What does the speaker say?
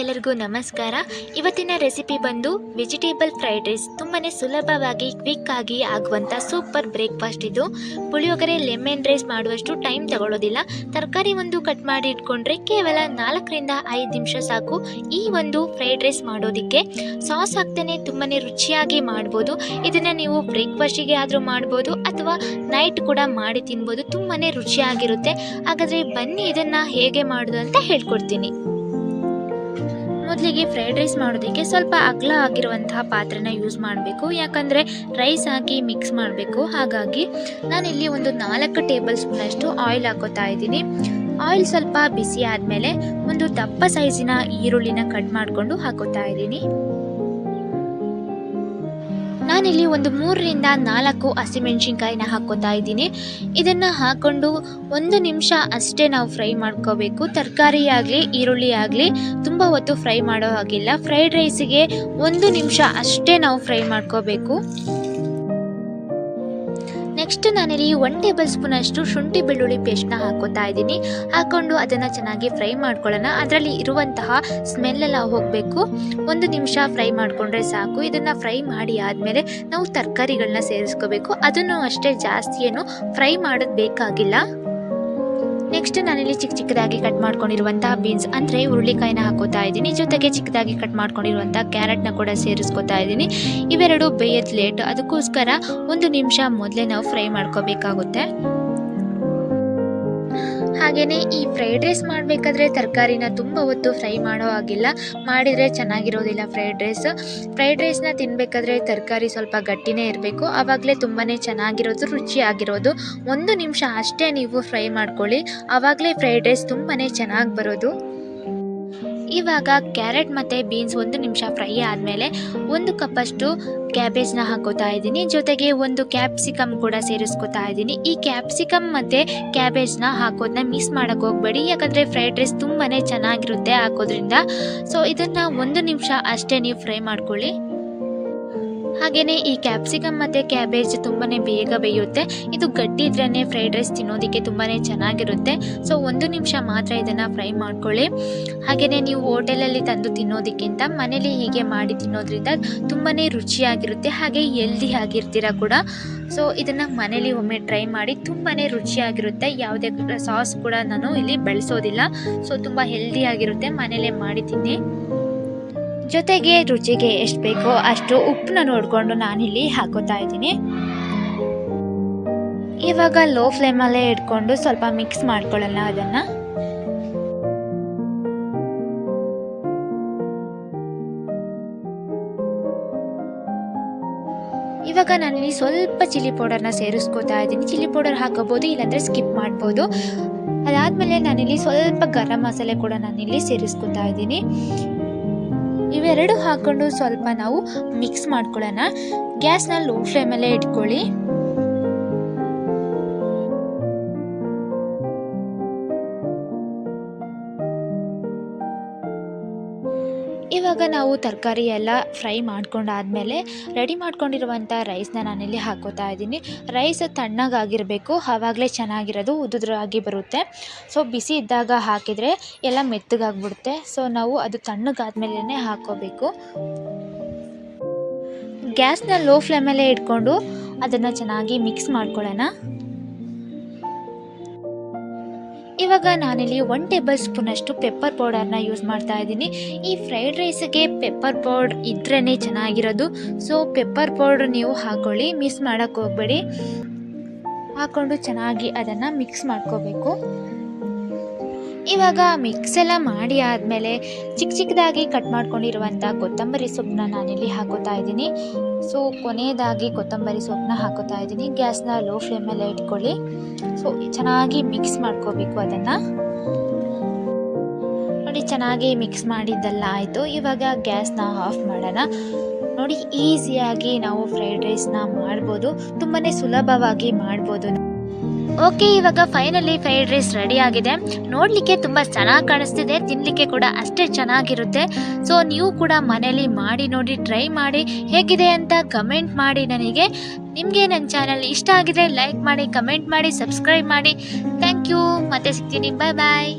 ಎಲ್ಲರಿಗೂ ನಮಸ್ಕಾರ. ಇವತ್ತಿನ ರೆಸಿಪಿ ಬಂದು ವೆಜಿಟೇಬಲ್ ಫ್ರೈಡ್ ರೈಸ್. ತುಂಬಾ ಸುಲಭವಾಗಿ, ಕ್ವಿಕ್ ಆಗಿ ಆಗುವಂಥ ಸೂಪರ್ ಬ್ರೇಕ್ಫಾಸ್ಟ್ ಇದು. ಪುಳಿಯೋಗರೆ, ಲೆಮನ್ ರೈಸ್ ಮಾಡುವಷ್ಟು ಟೈಮ್ ತಗೊಳ್ಳೋದಿಲ್ಲ. ತರಕಾರಿ ಒಂದು ಕಟ್ ಮಾಡಿ ಇಟ್ಕೊಂಡ್ರೆ ಕೇವಲ ನಾಲ್ಕರಿಂದ ಐದು ನಿಮಿಷ ಸಾಕು. ಈ ಒಂದು ಫ್ರೈಡ್ ರೈಸ್ ಮಾಡೋದಕ್ಕೆ ಸಾಸ್ ಹಾಕ್ತಾನೆ ತುಂಬಾ ರುಚಿಯಾಗಿ ಮಾಡ್ಬೋದು. ಇದನ್ನು ನೀವು ಬ್ರೇಕ್ಫಾಸ್ಟಿಗೆ ಆದರೂ ಮಾಡ್ಬೋದು, ಅಥವಾ ನೈಟ್ ಕೂಡ ಮಾಡಿ ತಿನ್ಬೋದು. ತುಂಬಾ ರುಚಿಯಾಗಿರುತ್ತೆ. ಹಾಗಾದರೆ ಬನ್ನಿ ಇದನ್ನು ಹೇಗೆ ಮಾಡೋದು ಅಂತ ಹೇಳ್ಕೊಡ್ತೀನಿ. ಮೊದಲಿಗೆ ಫ್ರೈಡ್ ರೈಸ್ ಮಾಡೋದಕ್ಕೆ ಸ್ವಲ್ಪ ಅಗಲ ಆಗಿರುವಂತಹ ಪಾತ್ರೆನ ಯೂಸ್ ಮಾಡಬೇಕು. ಯಾಕಂದರೆ ರೈಸ್ ಹಾಕಿ ಮಿಕ್ಸ್ ಮಾಡಬೇಕು. ಹಾಗಾಗಿ ನಾನಿಲ್ಲಿ ಒಂದು ನಾಲ್ಕು ಟೇಬಲ್ ಸ್ಪೂನಷ್ಟು ಆಯಿಲ್ ಹಾಕೋತಾ ಇದ್ದೀನಿ. ಆಯಿಲ್ ಸ್ವಲ್ಪ ಬಿಸಿ ಆದಮೇಲೆ ಒಂದು ದಪ್ಪ ಸೈಜಿನ ಈರುಳ್ಳಿನ ಕಟ್ ಮಾಡಿಕೊಂಡು ಹಾಕೋತಾ ಇದ್ದೀನಿ. ನಾನಿಲ್ಲಿ ಒಂದು ಮೂರರಿಂದ ನಾಲ್ಕು ಹಸಿಮೆಣಸಿನ್ಕಾಯಿನ ಹಾಕೋತಾ ಇದ್ದೀನಿ. ಇದನ್ನು ಹಾಕ್ಕೊಂಡು ಒಂದು ನಿಮಿಷ ಅಷ್ಟೇ ನಾವು ಫ್ರೈ ಮಾಡ್ಕೋಬೇಕು. ತರಕಾರಿ ಆಗಲಿ, ಈರುಳ್ಳಿ ಆಗಲಿ ತುಂಬ ಹೊತ್ತು ಫ್ರೈ ಮಾಡೋ ಹಾಗಿಲ್ಲ. ಫ್ರೈಡ್ ರೈಸಿಗೆ ಒಂದು ನಿಮಿಷ ಅಷ್ಟೇ ನಾವು ಫ್ರೈ ಮಾಡ್ಕೋಬೇಕು. ನೆಕ್ಸ್ಟ್ ನಾನಿಲ್ಲಿ ಒನ್ ಟೇಬಲ್ ಸ್ಪೂನ್ ಅಷ್ಟು ಶುಂಠಿ ಬೆಳ್ಳುಳ್ಳಿ ಪೇಸ್ಟ್ನ ಹಾಕೋತಾ ಇದ್ದೀನಿ. ಹಾಕೊಂಡು ಅದನ್ನು ಚೆನ್ನಾಗಿ ಫ್ರೈ ಮಾಡ್ಕೊಳ್ಳೋಣ. ಅದರಲ್ಲಿ ಇರುವಂತಹ ಸ್ಮೆಲ್ ಎಲ್ಲ ಹೋಗಬೇಕು. ಒಂದು ನಿಮಿಷ ಫ್ರೈ ಮಾಡಿಕೊಂಡ್ರೆ ಸಾಕು. ಇದನ್ನು ಫ್ರೈ ಮಾಡಿ ಆದಮೇಲೆ ನಾವು ತರಕಾರಿಗಳನ್ನ ಸೇರಿಸ್ಕೋಬೇಕು. ಅದನ್ನು ಅಷ್ಟೇ ಜಾಸ್ತಿ ಏನು ಫ್ರೈ ಮಾಡೋದು ಬೇಕಾಗಿಲ್ಲ. ನೆಕ್ಸ್ಟ್ ನಾನಿಲ್ಲಿ ಚಿಕ್ಕ ಚಿಕ್ಕದಾಗಿ ಕಟ್ ಮಾಡ್ಕೊಂಡಿರುವಂತಹ ಬೀನ್ಸ್ ಅಂದರೆ ಹುರುಳಿಕಾಯಿನ ಹಾಕೋತಾ ಇದ್ದೀನಿ. ಜೊತೆಗೆ ಚಿಕ್ಕದಾಗಿ ಕಟ್ ಮಾಡ್ಕೊಂಡಿರುವಂಥ ಕ್ಯಾರೆಟ್ನ ಕೂಡ ಸೇರಿಸ್ಕೊತಾ ಇದ್ದೀನಿ. ಇವೆರಡು ಬೇಯತ್ ಲೇಟ್ ಅದಕ್ಕೋಸ್ಕರ ಒಂದು ನಿಮಿಷ ಮೊದಲೇ ನಾವು ಫ್ರೈ ಮಾಡ್ಕೋಬೇಕಾಗುತ್ತೆ. ಹಾಗೆಯೇ ಈ ಫ್ರೈಡ್ ರೈಸ್ ಮಾಡಬೇಕಾದ್ರೆ ತರಕಾರಿನ ತುಂಬ ಹೊತ್ತು ಫ್ರೈ ಮಾಡೋ ಹಾಗಿಲ್ಲ. ಮಾಡಿದರೆ ಚೆನ್ನಾಗಿರೋದಿಲ್ಲ ಫ್ರೈಡ್ ರೈಸ್ ಫ್ರೈಡ್ ರೈಸ್ನ ತಿನ್ನಬೇಕಾದ್ರೆ ತರಕಾರಿ ಸ್ವಲ್ಪ ಗಟ್ಟಿನೇ ಇರಬೇಕು. ಆವಾಗಲೇ ತುಂಬಾ ಚೆನ್ನಾಗಿರೋದು, ರುಚಿಯಾಗಿರೋದು. ಒಂದು ನಿಮಿಷ ಅಷ್ಟೇ ನೀವು ಫ್ರೈ ಮಾಡ್ಕೊಳ್ಳಿ. ಆವಾಗಲೇ ಫ್ರೈಡ್ ರೈಸ್ ತುಂಬಾ ಚೆನ್ನಾಗಿ ಬರೋದು. ಇವಾಗ ಕ್ಯಾರೆಟ್ ಮತ್ತು ಬೀನ್ಸ್ ಒಂದು ನಿಮಿಷ ಫ್ರೈ ಆದಮೇಲೆ ಒಂದು ಕಪ್ಪಷ್ಟು ಕ್ಯಾಬೇಜ್ನ ಹಾಕೋತಾ ಇದ್ದೀನಿ. ಜೊತೆಗೆ ಒಂದು ಕ್ಯಾಪ್ಸಿಕಮ್ ಕೂಡ ಸೇರಿಸ್ಕೊತಾ ಇದ್ದೀನಿ. ಈ ಕ್ಯಾಪ್ಸಿಕಮ್ ಮತ್ತು ಕ್ಯಾಬೇಜ್ನ ಹಾಕೋದನ್ನ ಮಿಸ್ ಮಾಡೋಕ್ಕೆ ಹೋಗಬೇಡಿ. ಯಾಕಂದರೆ ಫ್ರೈಡ್ ರೈಸ್ ತುಂಬಾ ಚೆನ್ನಾಗಿರುತ್ತೆ ಹಾಕೋದ್ರಿಂದ. ಸೊ ಇದನ್ನು ಒಂದು ನಿಮಿಷ ಅಷ್ಟೇ ನೀವು ಫ್ರೈ ಮಾಡ್ಕೊಳ್ಳಿ. ಹಾಗೆಯೇ ಈ ಕ್ಯಾಪ್ಸಿಕಮ್ ಮತ್ತು ಕ್ಯಾಬೇಜ್ ತುಂಬಾ ಬೇಗ ಬೇಯುತ್ತೆ. ಇದು ಗಟ್ಟಿ ಇದ್ರೇ ಫ್ರೈಡ್ ರೈಸ್ ತಿನ್ನೋದಕ್ಕೆ ತುಂಬಾ ಚೆನ್ನಾಗಿರುತ್ತೆ. ಸೊ ಒಂದು ನಿಮಿಷ ಮಾತ್ರ ಇದನ್ನು ಫ್ರೈ ಮಾಡ್ಕೊಳ್ಳಿ. ಹಾಗೆಯೇ ನೀವು ಹೋಟೆಲಲ್ಲಿ ತಂದು ತಿನ್ನೋದಕ್ಕಿಂತ ಮನೇಲಿ ಹೀಗೆ ಮಾಡಿ ತಿನ್ನೋದ್ರಿಂದ ತುಂಬಾ ರುಚಿಯಾಗಿರುತ್ತೆ. ಹಾಗೆ ಹೆಲ್ದಿ ಆಗಿರ್ತೀರ ಕೂಡ. ಸೊ ಇದನ್ನು ಮನೇಲಿ ಒಮ್ಮೆ ಟ್ರೈ ಮಾಡಿ ತುಂಬಾ ರುಚಿಯಾಗಿರುತ್ತೆ. ಯಾವುದೇ ಸಾಸ್ ಕೂಡ ನಾನು ಇಲ್ಲಿ ಬಳಸೋದಿಲ್ಲ. ಸೊ ತುಂಬ ಹೆಲ್ದಿಯಾಗಿರುತ್ತೆ ಮನೇಲೇ ಮಾಡಿ ತಿನ್ನಿ. ಜೊತೆಗೆ ರುಚಿಗೆ ಎಷ್ಟು ಬೇಕೋ ಅಷ್ಟು ಉಪ್ಪನ್ನ ನೋಡಿಕೊಂಡು ನಾನಿಲ್ಲಿ ಹಾಕೋತಾ ಇದ್ದೀನಿ. ಇವಾಗ ಲೋ ಫ್ಲೇಮಲ್ಲೇ ಇಟ್ಕೊಂಡು ಸ್ವಲ್ಪ ಮಿಕ್ಸ್ ಮಾಡ್ಕೊಳ್ಳೋಣ ಅದನ್ನು. ಇವಾಗ ನಾನಿಲ್ಲಿ ಸ್ವಲ್ಪ ಚಿಲ್ಲಿ ಪೌಡರ್ನ ಸೇರಿಸ್ಕೋತಾ ಇದ್ದೀನಿ. ಚಿಲ್ಲಿ ಪೌಡರ್ ಹಾಕೋಬೋದು, ಇಲ್ಲಾಂದರೆ ಸ್ಕಿಪ್ ಮಾಡ್ಬೋದು. ಅದಾದಮೇಲೆ ನಾನಿಲ್ಲಿ ಸ್ವಲ್ಪ ಗರಂ ಮಸಾಲೆ ಕೂಡ ನಾನಿಲ್ಲಿ ಸೇರಿಸ್ಕೋತಾ ಇದ್ದೀನಿ. ಇವೆರಡು ಹಾಕೊಂಡು ಸ್ವಲ್ಪ ನಾವು ಮಿಕ್ಸ್ ಮಾಡ್ಕೊಳ್ಳೋಣ. ಗ್ಯಾಸ್ನ ಲೋ ಫ್ಲೇಮಲ್ಲೇ ಇಟ್ಕೊಳ್ಳಿ. ಇವಾಗ ನಾವು ತರಕಾರಿ ಎಲ್ಲ ಫ್ರೈ ಮಾಡ್ಕೊಂಡಾದಮೇಲೆ ರೆಡಿ ಮಾಡ್ಕೊಂಡಿರುವಂಥ ರೈಸ್ನ ನಾನಿಲ್ಲಿ ಹಾಕೋತಾ ಇದ್ದೀನಿ. ರೈಸ್ ತಣ್ಣಗಾಗಿರಬೇಕು, ಆವಾಗಲೇ ಚೆನ್ನಾಗಿರೋದು ಉದುದ್ರಾಗಿ ಬರುತ್ತೆ. ಸೊ, ಬಿಸಿ ಇದ್ದಾಗ ಹಾಕಿದರೆ ಎಲ್ಲ ಮೆತ್ತಗಾಗ್ಬಿಡುತ್ತೆ. ಸೊ, ನಾವು ಅದು ತಣ್ಣಗಾದ್ಮೇಲೆ ಹಾಕೋಬೇಕು. ಗ್ಯಾಸ್ನ ಲೋ ಫ್ಲೇಮಲ್ಲೇ ಇಟ್ಕೊಂಡು ಅದನ್ನು ಚೆನ್ನಾಗಿ ಮಿಕ್ಸ್ ಮಾಡ್ಕೊಳ್ಳೋಣ. ಇವಾಗ ನಾನಿಲ್ಲಿ ಒನ್ ಟೇಬಲ್ ಸ್ಪೂನಷ್ಟು ಪೆಪ್ಪರ್ ಪೌಡರ್ನ ಯೂಸ್ ಮಾಡ್ತಾ ಇದ್ದೀನಿ. ಈ ಫ್ರೈಡ್ ರೈಸಿಗೆ ಪೆಪ್ಪರ್ ಪೌಡ್ರ್ ಇದ್ರೇ ಚೆನ್ನಾಗಿರೋದು. ಸೊ ಪೆಪ್ಪರ್ ಪೌಡ್ರ್ ನೀವು ಹಾಕೊಳ್ಳಿ ಮಿಸ್ ಮಾಡೋಕ್ಕೆ ಹೋಗಬೇಡಿ. ಹಾಕ್ಕೊಂಡು ಚೆನ್ನಾಗಿ ಅದನ್ನು ಮಿಕ್ಸ್ ಮಾಡ್ಕೋಬೇಕು. ಇವಾಗ ಮಿಕ್ಸ್ ಎಲ್ಲ ಮಾಡಿ ಆದಮೇಲೆ ಚಿಕ್ಕ ಚಿಕ್ಕದಾಗಿ ಕಟ್ ಮಾಡ್ಕೊಂಡಿರುವಂಥ ಕೊತ್ತಂಬರಿ ಸೊಪ್ಪನ್ನ ನಾನಿಲ್ಲಿ ಹಾಕೋತಾ ಇದ್ದೀನಿ. ಸೊ ಕೊನೆಯದಾಗಿ ಕೊತ್ತಂಬರಿ ಸೊಪ್ಪನ್ನ ಹಾಕೋತಾ ಇದ್ದೀನಿ. ಗ್ಯಾಸ್ನ ಲೋ ಫ್ಲೇಮಲ್ಲೇ ಇಟ್ಕೊಳ್ಳಿ. ಸೊ ಚೆನ್ನಾಗಿ ಮಿಕ್ಸ್ ಮಾಡ್ಕೋಬೇಕು ಅದನ್ನು. ನೋಡಿ, ಚೆನ್ನಾಗಿ ಮಿಕ್ಸ್ ಮಾಡಿದ್ದೆಲ್ಲ ಆಯಿತು. ಇವಾಗ ಗ್ಯಾಸ್ನ ಆಫ್ ಮಾಡೋಣ. ನೋಡಿ ಈಸಿಯಾಗಿ ನಾವು ಫ್ರೈಡ್ ರೈಸ್ನ ಮಾಡ್ಬೋದು. ತುಂಬಾ ಸುಲಭವಾಗಿ ಮಾಡ್ಬೋದು. ಓಕೆ ಇವಾಗ ಫೈನಲಿ ಫ್ರೈಡ್ ರೈಸ್ ರೆಡಿ ಆಗಿದೆ. ನೋಡಲಿಕ್ಕೆ ತುಂಬ ಚೆನ್ನಾಗಿ ಕಾಣಿಸ್ತಿದೆ. ತಿನ್ನಲಿಕ್ಕೆ ಕೂಡ ಅಷ್ಟೇ ಚೆನ್ನಾಗಿರುತ್ತೆ. ಸೊ ನೀವು ಕೂಡ ಮನೇಲಿ ಮಾಡಿ ನೋಡಿ ಟ್ರೈ ಮಾಡಿ. ಹೇಗಿದೆ ಅಂತ ಕಮೆಂಟ್ ಮಾಡಿ ನನಗೆ. ನಿಮಗೆ ನನ್ನ ಚಾನಲ್ ಇಷ್ಟ ಆಗಿದ್ರೆ ಲೈಕ್ ಮಾಡಿ ಕಮೆಂಟ್ ಮಾಡಿ ಸಬ್ಸ್ಕ್ರೈಬ್ ಮಾಡಿ. ಥ್ಯಾಂಕ್ ಯು ಮತ್ತೆ ಸಿಗ್ತೀನಿ. ಬಾಯ್ ಬಾಯ್